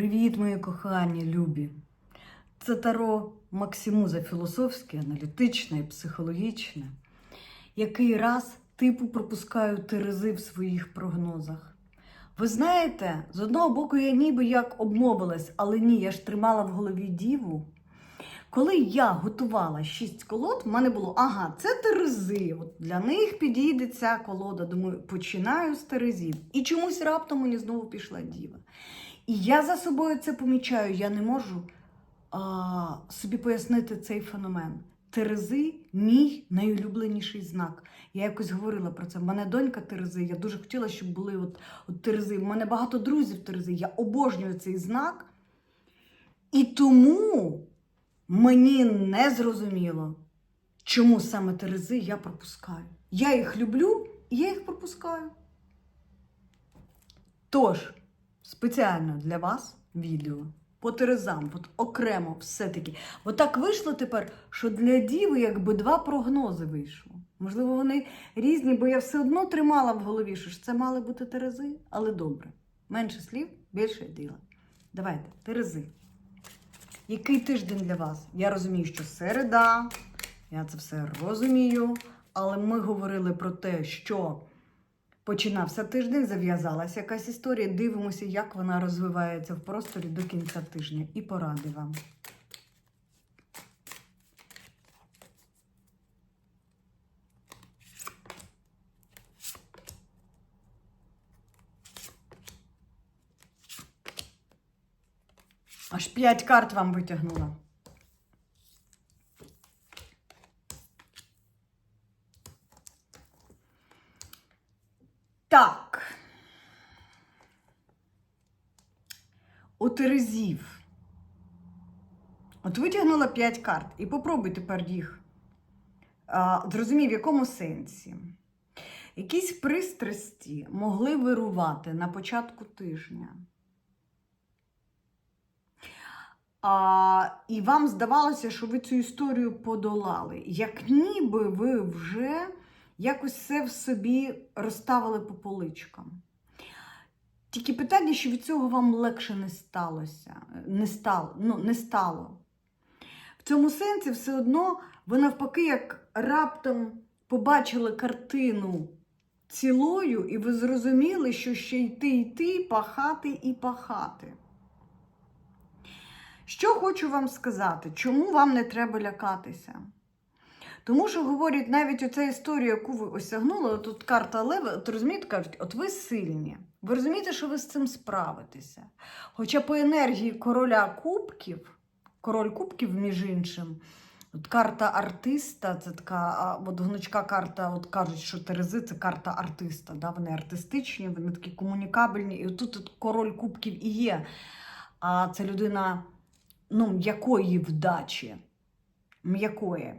Привіт, мої кохані, любі! Це Таро Максимуза філософське, аналітичне і психологічне. Який раз типу пропускаю терези в своїх прогнозах. Ви знаєте, з одного боку, я ніби як обмовилась, але ні, я ж тримала в голові діву. Коли я готувала шість колод, в мене було ага, це терези. От для них підійде ця колода. Думаю, починаю з терезів. І чомусь раптом мені знову пішла діва. І я за собою це помічаю. Я не можу а, собі пояснити цей феномен. Терези мій найулюбленіший знак. Я якось говорила про це. У мене донька Терези. Я дуже хотіла, щоб були от, от Терези. У мене багато друзів Терези. Я обожнюю цей знак. І тому мені не зрозуміло, чому саме Терези я пропускаю. Я їх люблю і я їх пропускаю. Тож, спеціально для вас відео по Терезам, от окремо все-таки. Бо так вийшло тепер, що для Діви якби два прогнози вийшло. Можливо, вони різні, бо я все одно тримала в голові, що ж це мали бути Терези, але добре. Менше слів, більше діла. Давайте, Терези. Який тиждень для вас? Я розумію, що середа, я це все розумію, але ми говорили про те, що починався тиждень, зав'язалася якась історія. Дивимося, як вона розвивається в просторі до кінця тижня. І поради вам. Аж п'ять карт вам витягнула. Так. У Терезів. От витягнула 5 карт. І попробуй тепер їх. А, зрозумій, в якому сенсі. Якісь пристрасті могли вирувати на початку тижня. А, і вам здавалося, що ви цю історію подолали. Як ніби ви вже якось все в собі розставили по поличкам. Тільки питання, що від цього вам легше не сталося, не стало. Ну, не стало. В цьому сенсі все одно ви навпаки, як раптом побачили картину цілою, і ви зрозуміли, що ще йти, йти, пахати і пахати. Що хочу вам сказати, чому вам не треба лякатися? Тому що говорять навіть оця історія, яку ви осягнули, тут карта Лева, от розумієте, кажуть, от ви сильні. Ви розумієте, що ви з цим справитеся. Хоча по енергії короля кубків, король кубків, між іншим, от карта артиста, це така, от гнучка карта, от кажуть, що Терези це карта артиста. Да? Вони артистичні, вони такі комунікабельні. І отут от король кубків і є. А це людина ну, м'якої вдачі. М'якої.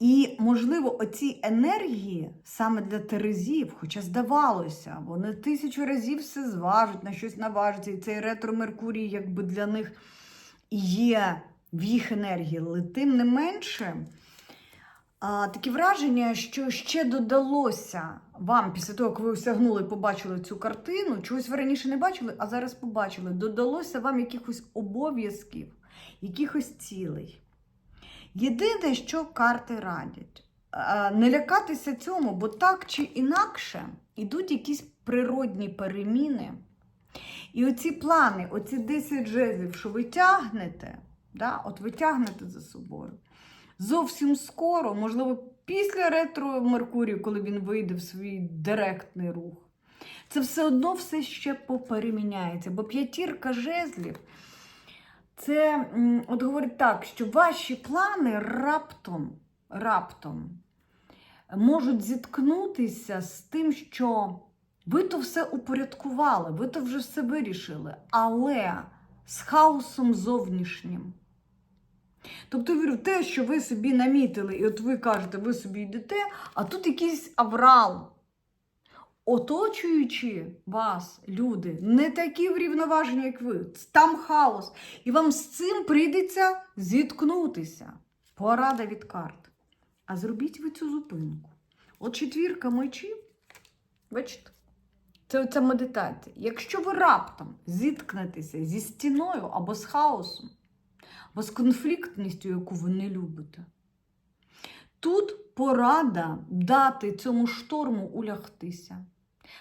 І, можливо, оці енергії саме для Терезів, хоча здавалося, вони тисячу разів все зважать, на щось наважаться, і цей ретро Меркурій, якби для них є в їх енергії. Але тим не менше, а, таке враження, що ще додалося вам після того, як ви осягнули і побачили цю картину, чогось ви раніше не бачили, а зараз побачили. Додалося вам якихось обов'язків, якихось цілей. Єдине, що карти радять, не лякатися цьому, бо так чи інакше йдуть якісь природні переміни. І оці плани, оці 10 жезлів, що ви тягнете, да, от ви тягнете за собою. Зовсім скоро, можливо, після ретро Меркурію, коли він вийде в свій директний рух, це все одно все ще попереміняється. Бо п'ятірка жезлів. Це от говорить так, що ваші плани раптом, раптом можуть зіткнутися з тим, що ви то все упорядкували, ви то вже все вирішили, але з хаосом зовнішнім. Тобто, я вірю, те, що ви собі намітили, і от ви кажете, ви собі йдете, а тут якийсь аврал. Оточуючи вас, люди, не такі врівноважені, як ви. Там хаос. І вам з цим прийдеться зіткнутися. Порада від карт. А зробіть ви цю зупинку. От четвірка мечів, бачите, Це оця медитація. Якщо ви раптом зіткнетеся зі стіною або з хаосом, або з конфліктністю, яку ви не любите, тут порада дати цьому шторму улягтися.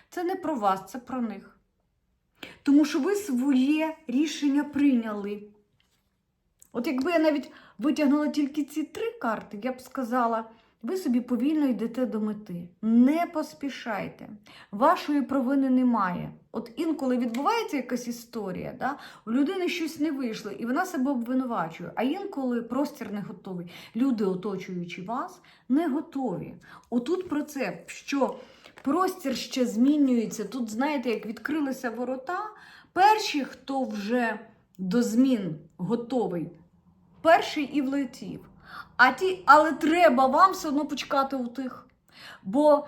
Це не про вас, це про них. Тому що ви своє рішення прийняли. От якби я навіть витягнула тільки ці три карти, я б сказала, ви собі повільно йдете до мети. Не поспішайте. Вашої провини немає. От інколи відбувається якась історія, да? у людини щось не вийшло, і вона себе обвинувачує. А інколи простір не готовий. Люди, оточуючи вас, не готові. Отут про це, що простір ще змінюється. Тут, знаєте, як відкрилися ворота, перші, хто вже до змін готовий, перший і влетів. А ті, але треба вам все одно почекати у тих. Бо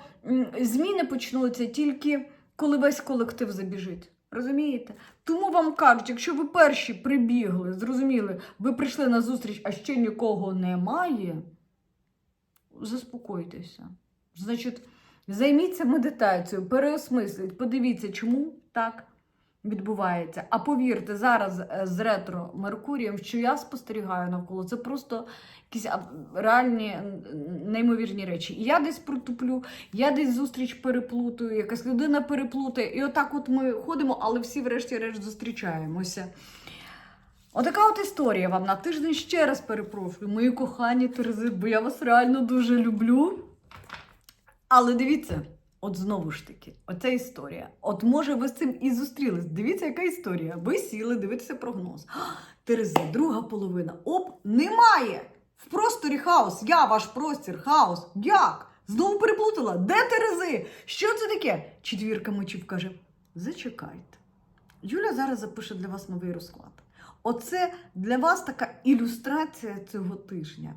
зміни почнуться тільки коли весь колектив забіжить. Розумієте? Тому вам кажуть, якщо ви перші прибігли, зрозуміли, ви прийшли на зустріч, а ще нікого немає, заспокойтеся. Значить, займіться медитацією, переосмисліть, подивіться, чому так відбувається. А повірте, зараз е, з ретро Меркурієм, що я спостерігаю навколо, це просто якісь реальні неймовірні речі. І я десь протуплю, я десь зустріч переплутаю, якась людина переплутає. І отак от ми ходимо, але всі, врешті-решт, зустрічаємося. Отака от історія вам на тиждень ще раз перепрошую, мої кохані Терези, бо я вас реально дуже люблю. Але дивіться, от знову ж таки, оця історія. От може ви з цим і зустрілись. Дивіться, яка історія. Ви сіли, дивитеся прогноз. А, Терези, друга половина. Оп, немає! В просторі хаос. Я ваш простір, хаос. Як? Знову переплутала. Де Терези? Що це таке? Четвірка мечів каже: зачекайте. Юля зараз запише для вас новий розклад. Оце для вас така ілюстрація цього тижня,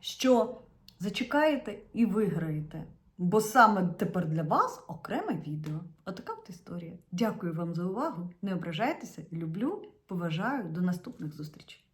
що зачекаєте і виграєте. Бо саме тепер для вас окреме відео. Отака от історія. Дякую вам за увагу. Не ображайтеся, люблю, поважаю. До наступних зустрічей.